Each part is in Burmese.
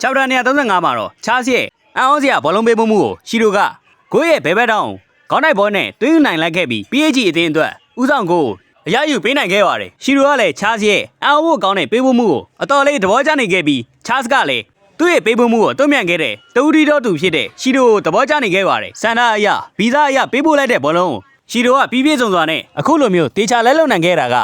chapter 135မှာတော့ချားစ်ရဲ့အန်အောစရာဘောလုံးပေးမှုကိုရှီရိုကကိုယ့်ရဲ့ဘဲဘက်တောင်းခေါင်းတိုက်ဘောနဲ့တွင်းယူနိုင်လိုက်ခဲ့ပြီး PH အသင်းအတွက်ဦးဆောင်ကိုအရယူပေးနိုင်ခဲ့ပါတယ်ရှီရိုကလည်းချားစ်ရဲ့အန်အောဖို့ကောင်းတဲ့ပေးဖို့မှုကိုအတော်လေးသဘောကျနေခဲ့ပြီးချားစ်ကလည်းသူ့ရဲ့ပေးဖို့မှုကိုတုံ့ပြန်ခဲ့တဲ့တူဒီတော်သူဖြစ်တဲ့ရှီရိုကိုသဘောကျနေခဲ့ပါတယ်စန္ဒအရဗီဇအရပေးဖို့လိုက်တဲ့ဘောလုံးကိုရှီရိုကပြီးပြည့်စုံစွာနဲ့အခုလိုမျိုးတေချာလဲလုံနိုင်ခဲ့တာက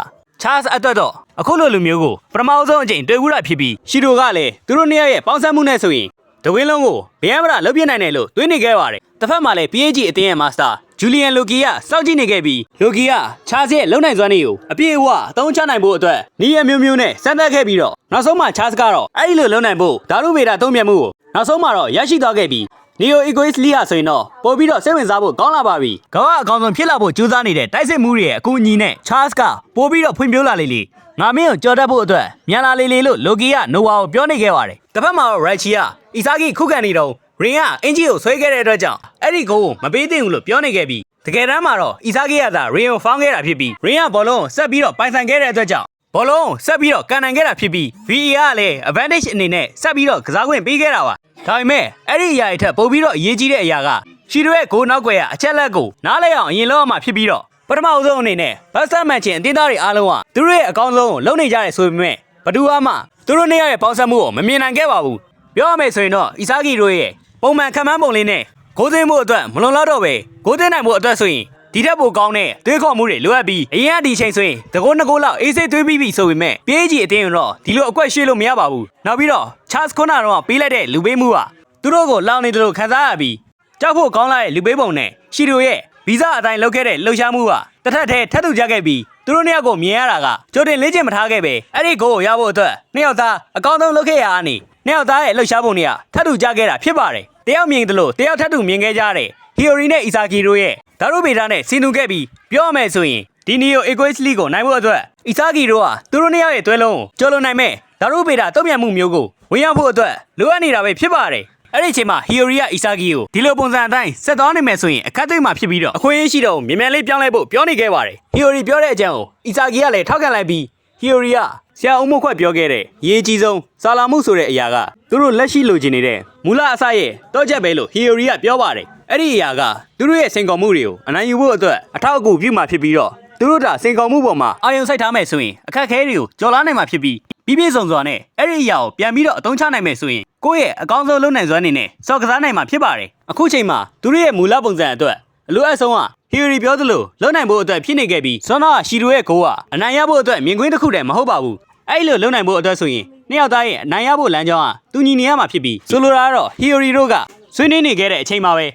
ချားစ်အတွက်တော့ အခုလိုလူမျိုးကိုပထမဆုံးအကြိမ်တွေ့ဘူးတာဖြစ်ပြီးရှီတိုကလည်းသူတို့နှစ်ယောက်ရဲ့ပေါင်းစပ်မှုနဲ့ဆိုရင်ဒဝင်းလုံးကိုဗယံမရလုပ်ပြနိုင်တယ်လို့တွေးနေခဲ့ပါတယ်တစ်ဖက်မှာလည်း PAG အတင်းရဲ့မာစတာဂျူလီယန်လိုကီကစောင့်ကြည့်နေခဲ့ပြီးလိုကီကချားစ်ရဲ့လုံနိုင်စွမ်းတွေကိုအပြည့်အဝအသုံးချနိုင်ဖို့အတွက်နီးရမျိုးမျိုးနဲ့စမ်းသပ်ခဲ့ပြီးတော့နောက်ဆုံးမှာချားစ်ကတော့အဲ့ဒီလိုလုံနိုင်ဖို့ဓာတုဗေဒသုံးမြတ်မှုကိုနောက်ဆုံးမှာတော့ရရှိသွားခဲ့ပြီး Neo Egoist Lee ဟာဆိုရင်တော့ပို့ပြီးတော့စိတ်ဝင်စားဖို့ကောင်းလာပါပြီ။ကမ္ဘာအကောင်ဆုံးဖြစ်လာဖို့ကြိုးစားနေတဲ့တိုက်စစ်မှုတွေရဲ့အကူအညီနဲ့ Charles ကပို့ပြီးတော့ဖွံ့ဖြိုးလာလေလေ။ ငါမင်းကိုကြော်တတ်ဖို့အတွက်မြန်လာလေလေလို့ Loki က Nova ကိုပြောနေခဲ့ပါတယ်။တစ်ဖက်မှာတော့ Raichi ကအီဆာဂီခုခံနေတော့ရင်ကအင်ဂျီကိုဆွဲခဲ့တဲ့အတွက်ကြောင့်အဲ့ဒီဂိုးကိုမပေးသင့်ဘူးလို့ပြောနေခဲ့ပြီးတကယ်တမ်းမှာတော့အီဆာဂီကသာရင်ကိုဖောင်းခဲ့တာဖြစ်ပြီးရင်ကဘောလုံးကိုဆက်ပြီးတော့ပိုင်ဆိုင်ခဲ့တဲ့အတွက်ကြောင့်ဘောလုံးကိုဆက်ပြီးတော့ကန်နိုင်ခဲ့တာဖြစ်ပြီး VE ကလည်း advantage အနေနဲ့ဆက်ပြီးတော့ကစားခွင့်ပေးခဲ့တာပါဒါပေမဲ့အဲ့ဒီအရာတွေထက်ပိုပြီးတော့အရေးကြီးတဲ့အရာကရှီရိုရဲ့ဂိုးနောက်ွယ်ကအချက်လက်ကိုနားလဲအောင်အရင်လောက်ရမှာဖြစ်ပြီးတော့ ပထမအဆုံးအနေနဲ့ဘတ်စတာမန်ချင်းအတင်းသားတွေအားလုံးကသူတို့ရဲ့အကောင်းဆုံးကိုလုပ်နေကြတယ်ဆိုပေမဲ့ဘဒူအားမှသူတို့နှစ်ယောက်ရဲ့ပေါင်းစပ်မှုကိုမမြင်နိုင်ခဲ့ပါဘူးပြောရမယ်ဆိုရင်တော့အီဆာဂီတို့ရဲ့ပုံမှန်ခံမှန်းပုံလေးနဲ့ဂိုးသွင်းမှုအတွက်မလုံလောက်တော့ပဲဂိုးသွင်းနိုင်မှုအတွက်ဆိုရင်ဒီထက်ပိုကောင်းတဲ့တွေးခေါ်မှုတွေလိုအပ်ပြီးအရင်ကဒီချိန်ဆိုရင်တကောနှစ်ကိုလောက်အေးစိတ်တွေးပြီးပြီဆိုပေမဲ့ပြေးကြီးအတင်းရင်တော့ဒီလိုအကွက်ရှေ့လို့မရပါဘူးနောက်ပြီးတော့ Charles Connor တော့ပေးလိုက်တဲ့လူပေးမှုကသူတို့ကိုလောင်နေတယ်လို့ခံစားရပြီးကြောက်ဖို့ကောင်းလာတဲ့လူပေးပုံနဲ့ရှီရိုရဲ့ ဗီဇအတိုင်းလုပ်ခဲ့တဲ့လှုပ်ရှားမှုကတစ်ထပ်တည်းထပ်တူကြခဲ့ပြီးသူတို့နှစ်ယောက်ကိုမြင်ရတာကကြိုတင်လေ့ကျင့်မထားခဲ့ပဲအဲ့ဒီကိုကိုရဖို့အတွက်နှစ်ယောက်သားအကောင်းဆုံးလုပ်ခဲ့ရတာနေနှစ်ယောက်သားရဲ့လှုပ်ရှားပုံတွေကထပ်တူကြခဲ့တာဖြစ်ပါတယ်တယောက်မြင်တယ်လို့တယောက်ထပ်တူမြင်ခဲ့ကြတဲ့ဟီယိုရီနဲ့အီဆာဂီတို့ရဲ့ဒါရုဗေဒာနဲ့ဆင်တူခဲ့ပြီးပြောရမယ်ဆိုရင်ဒီနီယိုအီကွေးစလီကိုနိုင်ဖို့အတွက်အီဆာဂီတို့ကသူတို့နှစ်ယောက်ရဲ့တွဲလုံးကိုကျော်လွန်နိုင်မဲ့ဒါရုဗေဒာတုံ့ပြန်မှုမျိုးကိုဝင်ရောက်ဖို့အတွက်လိုအပ်နေတာပဲဖြစ်ပါတယ် အဲ့ဒီအချိန်မှာဟီယိုရီကအီဆာဂီကိုဒီလိုပုံစံအတိုင်းဆက်သွားနိုင်မယ်ဆိုရင်အခက်အခဲမှာဖြစ်ပြီးတော့အခွင့်အရေးရှိတော့မြန်မြန်လေးပြောင်းလဲဖို့ပြောနေခဲ့ပါတယ်ဟီယိုရီပြောတဲ့အကြောင်းကိုအီဆာဂီကလည်းထောက်ခံလိုက်ပြီးဟီယိုရီကဆရာအုံမခွက်ပြောခဲ့တဲ့ရေးကြီးဆုံးစာလာမှုဆိုတဲ့အရာကသူတို့လက်ရှိလိုချင်နေတဲ့မူလအစရဲ့တော့ချက်ပဲလို့ဟီယိုရီကပြောပါတယ်အဲ့ဒီအရာကသူတို့ရဲ့စင်ကုန်မှုတွေကိုအနိုင်ယူဖို့အတွက်အထောက်အကူပြုမှာဖြစ်ပြီးတော့သူတို့ဒါစင်ကုန်မှုပေါ်မှာအာရုံစိုက်ထားမယ်ဆိုရင်အခက်အခဲတွေကိုကျော်လွှားနိုင်မှာဖြစ်ပြီး ပြီးပြည့်စုံစွာနဲ့အဲ့ဒီအရာကိုပြန်ပြီးတော့အသုံးချနိုင်မယ်ဆိုရင်ကိုယ့်ရဲ့အကောင်းဆုံးလုပ်နိုင်စွမ်းနေနဲ့စော်ကစားနိုင်မှာဖြစ်ပါတယ်အခုချိန်မှာသူတို့ရဲ့မူလပုံစံအတွက်အလိုအပ်ဆုံးကဟီရီပြောသလိုလုံနိုင်ဖို့အတွက်ဖြစ်နေခဲ့ပြီးဆွမ်းနာရှီရိုရဲ့ကိုကအနိုင်ရဖို့အတွက်မြင်ကွင်းတစ်ခုတည်းမဟုတ်ပါဘူးအဲ့လိုလုံနိုင်ဖို့အတွက်ဆိုရင်နှစ်ယောက်သားရဲ့အနိုင်ရဖို့လမ်းကြောင်းကသူညီနေရမှာဖြစ်ပြီးဆိုလိုတာကတော့ဟီရီတို့ကဆွေးနွေးနေခဲ့တဲ့အချိန်မှာပဲ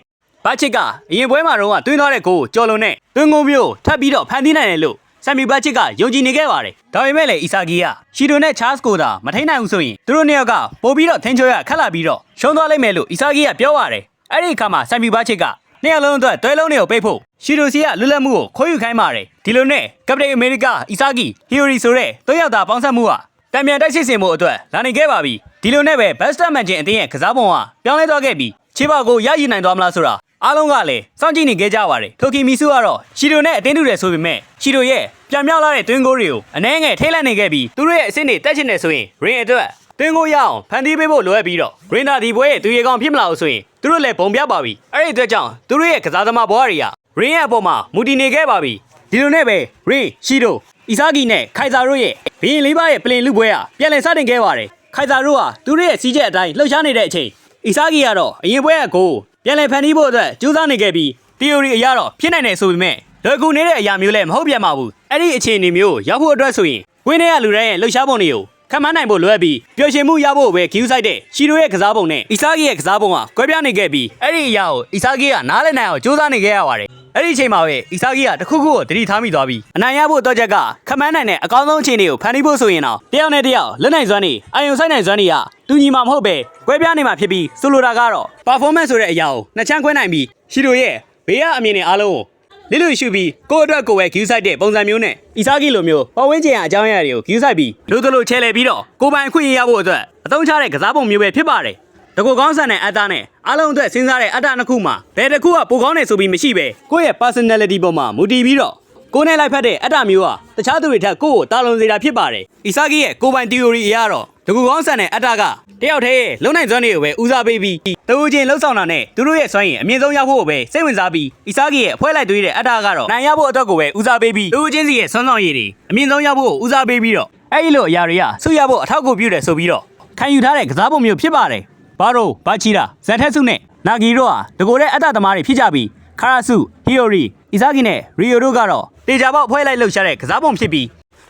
ဘာချစ်ကအရင်ပွဲမှာတော့တွင်းသွားတဲ့ကိုကိုကြော်လုံနဲ့တွင်းကုန်းမျိုးထပ်ပြီးတော့ဖန်တီးနိုင်တယ်လို့ ဆမ်မီဘတ်ချစ်ကယုံကြည်နေခဲ့ပါတယ်ဒါပေမဲ့လည်းအီဆာဂီကရှီတိုနဲ့ချားစ်ကိုသာမထိန်နိုင်ဘူးဆိုရင်သူတို့နှစ်ယောက်ကပို့ပြီးတော့ထင်းချောရခတ်လာပြီးတော့ရှုံးသွားလိမ့်မယ်လို့အီဆာဂီကပြောပါတယ်အဲ့ဒီအခါမှာဆမ်မီဘတ်ချစ်ကနှစ်ယောက်လုံးအတွက်တွဲလုံးတွေကိုပိတ်ဖို့ရှီတိုစီကလွတ်လပ်မှုကိုခိုးယူခိုင်းပါတယ်ဒီလိုနဲ့ကပတိန်အမေရိကအီဆာဂီဟီယိုရီဆိုတဲ့တွဲယောက်သားပေါင်းဆက်မှုကတံမြန်တိုက်စစ်စင်မှုအတွက်လာနေခဲ့ပါပြီဒီလိုနဲ့ပဲဘတ်စတာမန်ချင်းအတင်းရဲ့ကစားပုံကပြောင်းလဲသွားခဲ့ပြီးခြေပေါက်ကိုရယူနိုင်သွားမလားဆိုတာအားလုံးကလည်းစောင့်ကြည့်နေခဲ့ကြပါတယ်ထိုကီမီစုကတော့ရှီတိုနဲ့အတင်းတူတယ်ဆိုပေမဲ့ရှီတိုရဲ့ ပြန်မြောက်လာတဲ့တွင်းကိုတွေကိုအနှဲငယ်ထိတ်လန့်နေခဲ့ပြီးသူတို့ရဲ့အဆင့်တွေတက်ချင်နေဆိုရင်ရင်အတွက်တွင်းကိုရအောင်ဖန်တီးပေးဖို့လိုအပ်ပြီးတော့ဂရင်းဒါဒီဘွဲရဲ့သူရေကောင်ဖြစ်မလာဘူးဆိုရင်သူတို့လည်းပုံပြပါပြီအဲ့ဒီအတွက်ကြောင့်သူတို့ရဲ့ကစားသမားဘွားတွေကရင်းရဲ့အပေါ်မှာမူတည်နေခဲ့ပါပြီဒီလိုနဲ့ပဲရင်းရှီတိုအီဆာဂီနဲ့ခိုင်ဇာတို့ရဲ့ဘီရင်လေးပါးရဲ့ပလင်လူပွဲကပြန်လည်စတင်ခဲ့ပါတယ်ခိုင်ဇာတို့ဟာသူတို့ရဲ့စီးချက်အတိုင်းလှုပ်ရှားနေတဲ့အချိန်အီဆာဂီကတော့အရင်ပွဲကကိုပြန်လည်ဖန်တီးဖို့အတွက်ကြိုးစားနေခဲ့ပြီး theory အရတော့ဖြစ်နိုင်တယ်ဆိုပေမဲ့ လွယ်ကူနေတဲ့အရာမျိုးလည်းမဟုတ်ပြန်ပါဘူးအဲ့ဒီအခြေအနေမျိုးရောက်ဖို့အတွက်ဆိုရင်ဝင်းထဲကလူတိုင်းရဲ့လှုပ်ရှားပုံတွေကိုခံမနိုင်ဖို့လွယ်ပြီးပျော်ရွှင်မှုရဖို့ပဲဂီယူဆိုင်တဲ့ရှီရိုရဲ့ကစားပုံနဲ့အီဆာဂီရဲ့ကစားပုံကကွဲပြားနေခဲ့ပြီးအဲ့ဒီအရာကိုအီဆာဂီကနားလည်နိုင်အောင်ကြိုးစားနေခဲ့ရပါတယ်အဲ့ဒီအချိန်မှာပဲအီဆာဂီကတခုခုကိုတတိထားမိသွားပြီးအနိုင်ရဖို့တော့ချက်ကခမန်းနိုင်တဲ့အကောင်းဆုံးအခြေအနေကိုဖန်တီးဖို့ဆိုရင်တော့တယောက်နဲ့တယောက်လက်နိုင်စွမ်းနေအာယုံဆိုင်နိုင်စွမ်းတွေကတူညီမှာမဟုတ်ပဲကွဲပြားနေမှာဖြစ်ပြီးဆိုလိုတာကတော့ performance ဆိုတဲ့အရာကိုနှစ်ချမ်းခွဲနိုင်ပြီးရှီရိုရဲ့ဘေးကအမြင်နဲ့အားလုံးကို လစ်လူရှုပြီးကိုယ့်အတွက်ကိုယ်ပဲဂယူးဆိုင်တဲ့ပုံစံမျိုးနဲ့အီဆာဂီလိုမျိုးပေါ်ဝင်းကျင်ရအကြောင်းအရာတွေကိုဂယူးဆိုင်ပြီးလူတို့လိုချဲလဲပြီးတော့ကိုယ်ပိုင်အခွင့်အရေးရဖို့အတွက်အသုံးချတဲ့ကစားပုံမျိုးပဲဖြစ်ပါတယ်တကူကောင်းဆန်တဲ့အတ္တနဲ့အားလုံးအတွက်စဉ်းစားတဲ့အတ္တနှစ်ခုမှာဘယ်တစ်ခုကပိုကောင်းတယ်ဆိုပြီးမရှိပဲကိုယ့်ရဲ့ personality ပေါ်မှာမူတည်ပြီးတော့ကိုယ်နဲ့လိုက်ဖက်တဲ့အတ္တမျိုးဟာတခြားသူတွေထက်ကိုယ့်ကိုတာလွန်စေတာဖြစ်ပါတယ်အီဆာဂီရဲ့ကိုယ်ပိုင် theory အရတော့ တကူကောင်းဆန်တဲ့အတ္တကတယောက်တည်းရဲ့လုံနိုင်စွမ်းတွေကိုပဲဦးစားပေးပြီးတကူချင်းလှုပ်ဆောင်တာနဲ့သူတို့ရဲ့စွမ်းရည်အမြင့်ဆုံးရောက်ဖို့ကိုပဲစိတ်ဝင်စားပြီးအီစာဂီရဲ့အဖွဲလိုက်သွေးတဲ့အတ္တကတော့နိုင်ရဖို့အတွက်ကိုပဲဦးစားပေးပြီးတကူချင်းစီရဲ့စွမ်းဆောင်ရည်တွေအမြင့်ဆုံးရောက်ဖို့ကိုဦးစားပေးပြီးတော့အဲ့ဒီလိုအရာတွေကဆုရဖို့အထောက်အကူပြုတယ်ဆိုပြီးတော့ခံယူထားတဲ့ကစားပုံမျိုးဖြစ်ပါတယ်ဘာရိုဘာချီတာဇန်ထက်စုနဲ့နာဂီတို့ဟာတကူတဲ့အတ္တသမားတွေဖြစ်ကြပြီးခါရာစုဟီယိုရီအီစာဂီနဲ့ရီယိုတို့ကတော့တေချာပေါက်အဖွဲလိုက်လှုပ်ရှားတဲ့ကစားပုံဖြစ်ပြီး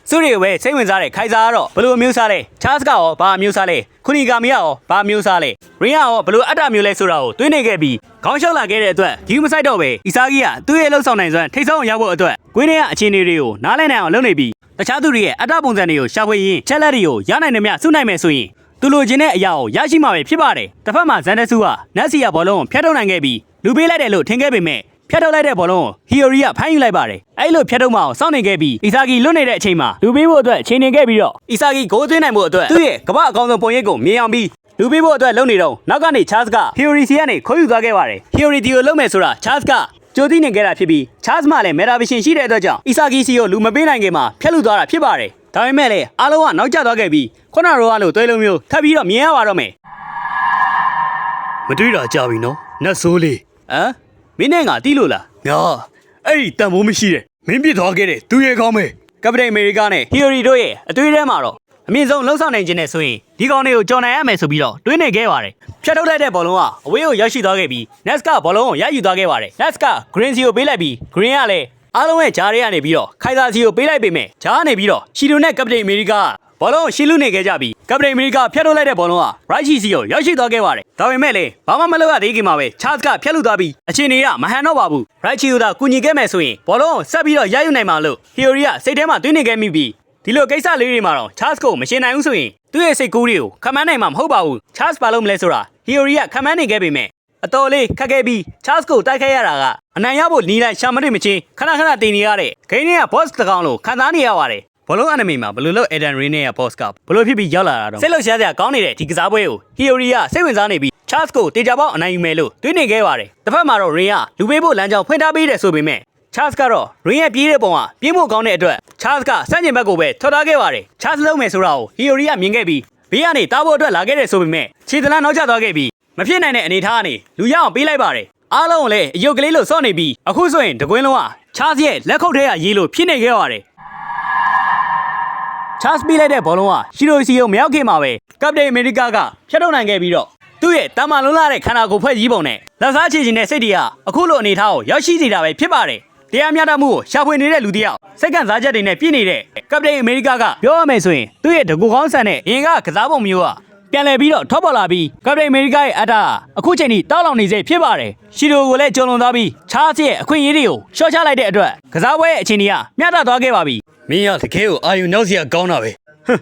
စုရီကိုပဲစိတ်ဝင်စားတဲ့ခိုင်စာကတော့ဘယ်လိုအမျိုးစားလဲချားစ်ကရောဘာအမျိုးစားလဲခုနီဂါမီယာရောဘာအမျိုးစားလဲရင်းကရောဘယ်လိုအတ္တမျိုးလဲဆိုတာကိုတွေးနေခဲ့ပြီးခေါင်းလျှောက်လာခဲ့တဲ့အတွက်ဂီမဆိုင်တော့ပဲအီစာဂီကသူ့ရဲ့လှုပ်ဆောင်နိုင်စွမ်းထိတ်ဆုံးအောင်ရောက်ဖို့အတွက်ကွင်းထဲကအခြေအနေတွေကိုနားလည်နိုင်အောင်လုပ်နေပြီးတခြားသူတွေရဲ့အတ္တပုံစံတွေကိုရှာဖွေရင်းချက်လက်တွေကိုရနိုင်တယ်မြစုနိုင်မယ်ဆိုရင်သူလိုချင်တဲ့အရာကိုရရှိမှာပဲဖြစ်ပါတယ်တစ်ဖက်မှာဇန်ဒက်ဆူကနက်စီယာဘောလုံးကိုဖျက်ထုတ်နိုင်ခဲ့ပြီးလူပေးလိုက်တယ်လို့ထင်ခဲ့ပေမဲ့ ဖျက်ထုတ်လိုက်တဲ့ဘောလုံးကိုဟီယိုရီကဖမ်းယူလိုက်ပါတယ်။အဲ့လိုဖျက်ထုတ်မအောင်စောင့်နေခဲ့ပြီးအီဆာဂီလွတ်နေတဲ့အချိန်မှာလူပေးဖို့အတွက်ချိန်နေခဲ့ပြီးတော့အီဆာဂီဂိုးသွင်းနိုင်ဖို့အတွက်သူ့ရဲ့ကမ္ဘာအကောင်းဆုံးပုံရိပ်ကိုမြင်အောင်ပြီးလူပေးဖို့အတွက်လုပ်နေတော့နောက်ကနေချားစ်ကဟီယိုရီစီကနေခိုးယူသွားခဲ့ပါတယ်။ဟီယိုရီဒီကိုလုပ်မယ်ဆိုတာချားစ်ကကြိုသိနေခဲ့တာဖြစ်ပြီးချားစ်မှလည်းမေတာဗီရှင်ရှိတဲ့အတွက်ကြောင့်အီဆာဂီစီကိုလူမပေးနိုင်ခင်မှာဖျက်လူသွားတာဖြစ်ပါတယ်။ဒါပေမဲ့လည်းအားလုံးကနောက်ကျသွားခဲ့ပြီးခုနရောကလိုတွဲလုံးမျိုးထပ်ပြီးတော့မြင်ရပါတော့မယ်။မတွေ့တာကြပြီနော်နတ်ဆိုးလေးဟမ် မင်းနဲ့ငါတီးလို့လားငါအဲ့ဒီတန်ဖိုးမရှိတဲ့မင်းပြစ်သွားခဲ့တဲ့သူရဲ့ကောင်းပဲကပတိန်အမေရိကနဲ့ဟီယိုရီတို့ရဲ့အတွေ့အထဲမှာတော့အမြင့်ဆုံးလှုပ်ဆောင်နိုင်ခြင်းနဲ့ဆိုရင်ဒီကောင်တွေကိုကြော်နိုင်ရမယ်ဆိုပြီးတော့တွေးနေခဲ့ပါတယ်ဖြတ်ထုတ်လိုက်တဲ့ဘောလုံးကအဝေးကိုရောက်ရှိသွားခဲ့ပြီး Nets ကဘောလုံးကိုရယူသွားခဲ့ပါတယ် Nets က Green စီကိုပေးလိုက်ပြီး Green ကလည်းအားလုံးရဲ့ဂျားတွေကနေပြီးတော့ခိုင်သာစီကိုပေးလိုက်ပေမဲ့ဂျားကနေပြီးတော့ရှီလိုနဲ့ကပတိန်အမေရိက ဘောလုံးကိုရှီလူနေခဲ့ကြပြီးကပတိန်အမေရိကဖြတ်ထုတ်လိုက်တဲ့ဘောလုံးက right ရှီစီကိုရောက်ရှိသွားခဲ့ပါတယ်ဒါပေမဲ့လည်းဘာမှမလုပ်ရသေးခင်မှာပဲ Charles ကဖြတ်လူသွားပြီးအချိန်တွေကမဟန်တော့ပါဘူး right ရှီကိုသာကူညီခဲ့မယ်ဆိုရင်ဘောလုံးကိုဆက်ပြီးတော့ရယူနိုင်မှာလို့ theory ကစိတ်ထဲမှာတွေးနေခဲ့မိပြီးဒီလိုကိစ္စလေးတွေမှာတော့ Charles ကိုမရှင်းနိုင်ဘူးဆိုရင်သူ့ရဲ့စိတ်ကူးတွေကိုခမန်းနိုင်မှာမဟုတ်ပါဘူး Charles ဘာလို့မလဲဆိုတာ theory ကခမန်းနေခဲ့ပေမဲ့အတော်လေးခက်ခဲပြီး Charles ကိုတိုက်ခိုက်ရတာကအနိုင်ရဖို့နီးလိုက်ရှာမတွေ့မချင်းခဏခဏတင်နေရတဲ့ဂိမ်းထဲက boss တကောင်လို့ခံစားနေရပါတယ် ဘလုံးအန်နီမီမှာဘယ်လိုလုပ် Eden Ring ရဲ့ boss ကဘယ်လိုဖြစ်ပြီးရောက်လာတာတော့စိတ်လှုပ်ရှားစရာကောင်းနေတဲ့ဒီကစားပွဲကို theory ကစိတ်ဝင်စားနေပြီး Charles ကိုတေချာပေါက်အနိုင်ယူမယ်လို့တွေးနေခဲ့ပါတယ်တစ်ဖက်မှာတော့ Ring ကလူပေးဖို့လမ်းကြောင်းဖွင့်ထားပေးတယ်ဆိုပေမဲ့ Charles ကတော့ Ring ရဲ့ပြေးတဲ့ပုံကပြေးဖို့ကောင်းတဲ့အတွက် Charles ကစန့်ကျင်ဘက်ကိုပဲထွက်ထားခဲ့ပါတယ် Charles လုံးမယ်ဆိုတာကို theory ကမြင်ခဲ့ပြီးဘေးကနေတားဖို့အတွက်လာခဲ့တယ်ဆိုပေမဲ့ခြေတလန်းနောက်ကျသွားခဲ့ပြီးမဖြစ်နိုင်တဲ့အနေအထားကနေလူရအောင်ပေးလိုက်ပါတယ်အားလုံးကိုလည်းအယုတ်ကလေးလို့စော့နေပြီးအခုဆိုရင်တကွင်းလုံးက Charles ရဲ့လက်ခုပ်ထဲကရေးလို့ဖြစ်နေခဲ့ပါတယ် ချားစ်ပေးလိုက်တဲ့ဘောလုံးကရှီရိုစီကိုမရောက်ခင်မှာပဲကပတိန်အမေရိကကဖျက်ထုတ်နိုင်ခဲ့ပြီးတော့သူ့ရဲ့တာမန်လုံးလာတဲ့ခန္ဓာကိုယ်ဖွဲ့စည်းပုံနဲ့လက်စားချေခြင်းတဲ့စိတ်တွေကအခုလိုအနေအထားကိုရောက်ရှိစေတာပဲဖြစ်ပါတယ်။တရားမျှတမှုကိုရှာဖွေနေတဲ့လူတစ်ယောက်စိတ်ကံစားချက်တွေနဲ့ပြည့်နေတဲ့ကပတိန်အမေရိကကပြောရမယ်ဆိုရင်သူ့ရဲ့တကူကောင်းဆန်တဲ့အင်ကကစားပုံမျိုးကပြန်လည်ပြီးတော့ထောက်ပေါ်လာပြီးကပတိန်အမေရိကရဲ့အတ္တအခုချိန်ထိတောက်လောင်နေစေဖြစ်ပါတယ်။ရှီရိုကိုလည်းကြုံလွန်သွားပြီးချားစ်ရဲ့အခွင့်အရေးတွေကိုရှော့ချလိုက်တဲ့အတွက်ကစားပွဲရဲ့အခြေအနေကမျှတသွားခဲ့ပါပြီ။ မင်းရတကယ်ကိုအာယုံနောက်စရာကောင်းတာပဲဟမ်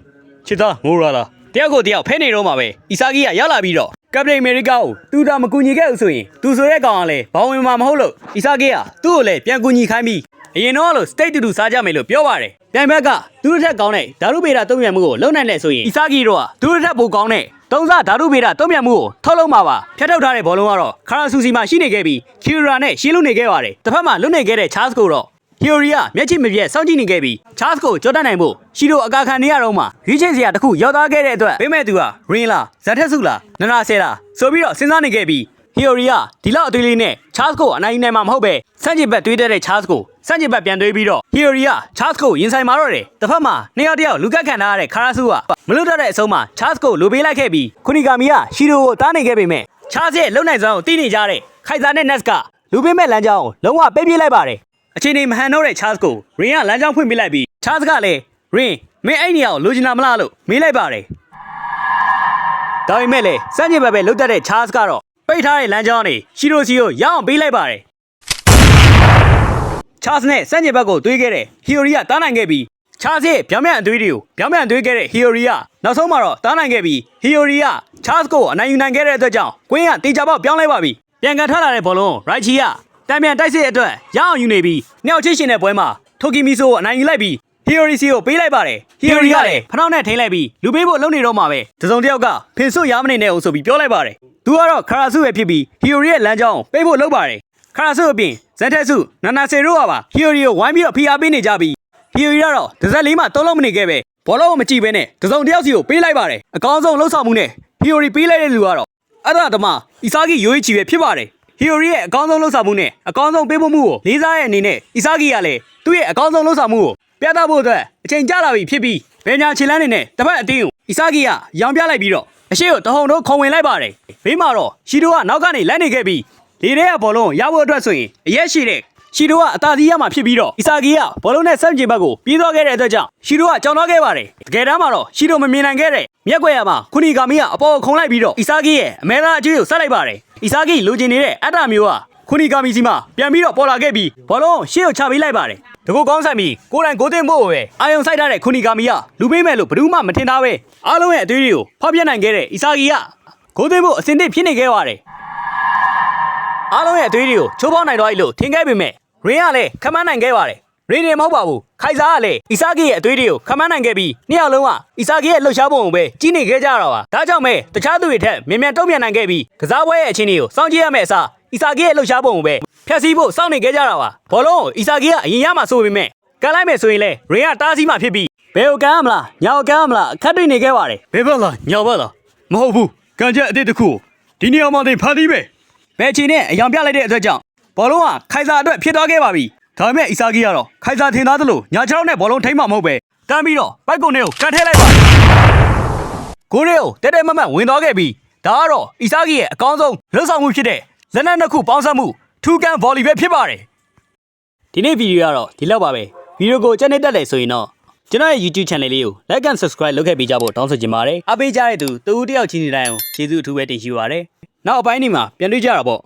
ချစ်သားမိုးရလားတယောက်ကိုတယောက်ဖဲနေတော့မှာပဲအီဆာဂီကရောက်လာပြီးတော့ကပတိန်အမေရိကကိုသူတာမကူညီခဲ့ဘူးဆိုရင်သူဆိုတဲ့ကောင်ကလည်းဘောင်းဝင်မှာမဟုတ်လို့အီဆာဂီကသူ့ကိုလည်းပြန်ကူညီခိုင်းပြီးအရင်တော့လို့စတိတ်တူတူစားကြမယ်လို့ပြောပါတယ်တန်ဘက်ကသူတို့ထက်ကောင်းတဲ့ဓာတုဗေဒတုံ့ပြန်မှုကိုလုံနိုင်တယ်ဆိုရင်အီဆာဂီတို့ကသူတို့ထက်ပိုကောင်းတဲ့သုံးစားဓာတုဗေဒတုံ့ပြန်မှုကိုထုတ်လုပ်မှာပါဖျက်ထုတ်ထားတဲ့ဘောလုံးကတော့ခါရာဆူစီမှာရှိနေခဲ့ပြီးခီရာနဲ့ရှင်းလို့နေခဲ့ပါတယ်တစ်ဖက်မှာလွတ်နေခဲ့တဲ့ချားစ်ကိုတော့ ဟီယိုရီကမျက်ချိမပြတ်စောင့်ကြည့်နေခဲ့ပြီးချားစ်ကိုကြောတတ်နိုင်ဖို့ရှီရိုအကာခံနေရတော့မှရွေးချယ်စရာတစ်ခုရောက်သွားခဲ့တဲ့အတွက်ဘေးမဲ့သူကရင်းလားဇက်ထက်စုလားနနာဆဲလားဆိုပြီးတော့စဉ်းစားနေခဲ့ပြီးဟီယိုရီကဒီလောက်အသွေးလေးနဲ့ချားစ်ကိုအနိုင်ယူနိုင်မှာမဟုတ်ပဲစန့်ကျင်ဘက်တွေးတတ်တဲ့ချားစ်ကိုစန့်ကျင်ဘက်ပြန်တွေးပြီးတော့ဟီယိုရီကချားစ်ကိုရင်ဆိုင်မာတော့တယ်တစ်ဖက်မှာနှစ်ယောက်တစ်ယောက်လူကတ်ခံထားရတဲ့ခါရာဆူကမလွတ်တတ်တဲ့အဆုံးမှာချားစ်ကိုလူပေးလိုက်ခဲ့ပြီးခုနီဂါမီကရှီရိုကိုတားနေခဲ့ပေမဲ့ချားစ်ရဲ့လုံနိုင်စွမ်းကိုတီးနေကြတဲ့ခိုင်စာနဲ့နက်စ်ကလူပေးမဲ့လမ်းကြောင်းကိုလုံးဝပေးပြေးလိုက်ပါတယ် အချိန်နေမဟန်တော့တဲ့ Charles ကို Rin ကလမ်းကြောင်းဖွင့်ပေးလိုက်ပြီး Charles ကလည်း Rin မင်းအဲ့နေရာကိုလိုချင်တာမလားလို့မေးလိုက်ပါတယ်။ဒါပေမဲ့လည်းစမ်းချင်ဘက်ပဲလုတ်တက်တဲ့ Charles ကတော့ပိတ်ထားတဲ့လမ်းကြောင်းကနေရှီရိုစီကိုရအောင်ပေးလိုက်ပါတယ်။ Charles နဲ့စမ်းချင်ဘက်ကိုတွေးခဲ့တဲ့ Hiyori ကတားနိုင်ခဲ့ပြီး Charles ရဲ့ပြောင်းပြန်အသွေးတွေကိုပြောင်းပြန်တွေးခဲ့တဲ့ Hiyori ကနောက်ဆုံးမှာတော့တားနိုင်ခဲ့ပြီး Hiyori က Charles ကိုအနိုင်ယူနိုင်ခဲ့တဲ့အတွက်ကြောင့်ကွင်းကတေချာပေါက်ပြောင်းလဲပါပြီ။ပြန်ကန်ထွက်လာတဲ့ဘောလုံး Raichi က တံပြန်တိုက်စစ်အတွက်ရအောင်ယူနေပြီးနှစ်ယောက်ချင်းရှင်တဲ့ပွဲမှာထိုကီမီဆိုကိုအနိုင်ယူလိုက်ပြီးဟီယိုရီစီကိုပေးလိုက်ပါတယ်ဟီယိုရီကလည်းဖနှောက်နဲ့ထိန်းလိုက်ပြီးလူပေးဖို့လုပ်နေတော့မှာပဲတစုံတစ်ယောက်ကဖင်ဆွတ်ရမနေနဲ့အောင်ဆိုပြီးပြောလိုက်ပါတယ်သူကတော့ခရာဆုပဲဖြစ်ပြီးဟီယိုရီရဲ့လမ်းကြောင်းကိုပေးဖို့လုပ်ပါတယ်ခရာဆုအပြင်ဇန်တက်ဆုနာနာဆေတို့ကပါဟီယိုရီကိုဝိုင်းပြီးတော့ဖိအားပေးနေကြပြီးဟီယိုရီကတော့ဒဇက်လေးမှသုံးလုံးမနေခဲ့ပဲဘောလုံးကိုမကြည့်ဘဲနဲ့တစုံတစ်ယောက်စီကိုပေးလိုက်ပါတယ်အကောင်းဆုံးလှုပ်ဆောင်မှုနဲ့ဟီယိုရီပေးလိုက်တဲ့လူကတော့အဒတမအီဆာဂီယိုအီချီပဲဖြစ်ပါတယ် ဟီယိုရီရဲ့အကောင်းဆုံးလှုပ်ဆောင်မှုနဲ့အကောင်းဆုံးပေးဖို့မှုကိုလေးစားရဲ့အနေနဲ့အီဆာဂီကလည်းသူ့ရဲ့အကောင်းဆုံးလှုပ်ဆောင်မှုကိုပြသဖို့အတွက်အချိန်ကြာလာပြီဖြစ်ပြီးဘယ်ညာခြေလန်းနေနဲ့တစ်ဖက်အတင်းကိုအီဆာဂီကရောင်ပြလိုက်ပြီးတော့အရှိကိုတဟုန်တို့ခုံဝင်လိုက်ပါတယ်ဘေးမှာတော့ရှီတိုကနောက်ကနေလက်နေခဲ့ပြီးလေထဲကဘောလုံးကိုရဖို့အတွက်ဆိုရင်အရက်ရှိတဲ့ ရှီတိုကအသာစီးရမှာဖြစ်ပြီးတော့အီဆာဂီကဘောလုံးနဲ့ဆန့်ကျင်ဘက်ကိုပြေးသွားခဲ့တဲ့အတွက်ကြောင့်ရှီတိုကကြောင်သွားခဲ့ပါတယ်တကယ်တမ်းမှာတော့ရှီတိုမမြင်နိုင်ခဲ့တဲ့မျက်ကွယ်ရမှာခုနီကာမီကအပေါ်ကိုခုံလိုက်ပြီးတော့အီဆာဂီရဲ့အမဲသားအကျွေးကိုဆက်လိုက်ပါတယ်အီဆာဂီလိုချင်နေတဲ့အတ္တမျိုးကခုနီကာမီစီမှာပြန်ပြီးတော့ပေါ်လာခဲ့ပြီးဘောလုံးကိုရှေ့ကိုချပေးလိုက်ပါတယ်တကူကောင်းဆိုင်ပြီးကိုယ်တိုင်ကိုယ်တင်မို့ကိုပဲအာယုံဆိုင်ထားတဲ့ခုနီကာမီကလူပေးမယ်လို့ဘယ်သူမှမထင်သားပဲအားလုံးရဲ့အသွေးတွေကိုဖောက်ပြနိုင်ခဲ့တဲ့အီဆာဂီကကိုယ်တင်မို့အစင်သစ်ဖြစ်နေခဲ့ပါတယ်အားလုံးရဲ့အသွေးတွေကိုချိုးပေါင်းနိုင်တော့ပြီလို့ထင်ခဲ့ပေမဲ့ ရင်းကလည်းခမန်းနိုင်ခဲ့ပါတယ်ရင်းနေမဟုတ်ပါဘူးခိုင်စာကလည်းအီဆာဂီရဲ့အသွေးတွေကိုခမန်းနိုင်ခဲ့ပြီးနှစ်ယောက်လုံးကအီဆာဂီရဲ့လှုပ်ရှားပုံကိုပဲကြီးနေခဲ့ကြတာပါဒါကြောင့်ပဲတခြားသူတွေထက်မြန်မြန်တုံ့ပြန်နိုင်ခဲ့ပြီးကစားပွဲရဲ့အချင်းတွေကိုစောင့်ကြည့်ရမယ့်အစားအီဆာဂီရဲ့လှုပ်ရှားပုံကိုပဲဖျက်ဆီးဖို့စောင့်နေခဲ့ကြတာပါဘောလုံးကိုအီဆာဂီကအရင်ရမှဆိုပေမဲ့ကန်လိုက်မယ်ဆိုရင်လေရင်းကတားဆီးမှဖြစ်ပြီးဘယ်ကိုကန်ရမလားညာကိုကန်ရမလားအခက်တွေ့နေခဲ့ပါတယ်ဘယ်ဘက်လားညောင်ဘက်လားမဟုတ်ဘူးကန်ချက်အစ်စ်တစ်ခုကိုဒီနေရာမှာတင်ဖန်တီးပဲဘယ်အချိန်နဲ့အယောင်ပြလိုက်တဲ့အတွက်ကြောင့် ဘောလုံးကခိုင်စာအတွက်ဖြစ်သွားခဲ့ပါပြီဒါပေမဲ့အီဆာဂီကတော့ခိုင်စာထင်သားသလိုညာချောင်းနဲ့ဘောလုံးထိမ့်မှမဟုတ်ပဲတန်းပြီးတော့ပိုက်ကုံတွေကိုကန်ထဲလိုက်ပါတယ်ကိုရီကိုတက်တက်မတ်မတ်ဝင်သွားခဲ့ပြီးဒါကတော့အီဆာဂီရဲ့အကောင်းဆုံးလှုပ်ဆောင်မှုဖြစ်တဲ့လက်နက်နှစ်ခုပေါင်းစပ်မှုထူကန်ဗော်လီပဲဖြစ်ပါတယ်ဒီနေ့ဗီဒီယိုကတော့ဒီလောက်ပါပဲဗီဒီယိုကိုကြည့်နေတတ်တယ်ဆိုရင်တော့ကျွန်တော်ရဲ့ YouTube channel လေးကို like and subscribe လုပ်ခဲ့ပေးကြဖို့တောင်းဆိုချင်ပါတယ်အားပေးကြတဲ့သူတူတူတယောက်ချင်းစီတိုင်းအောင်ကျေးဇူးအထူးပဲတင်ရှိပါရစေနောက်အပိုင်းဒီမှာပြန်တွေ့ကြတာပေါ့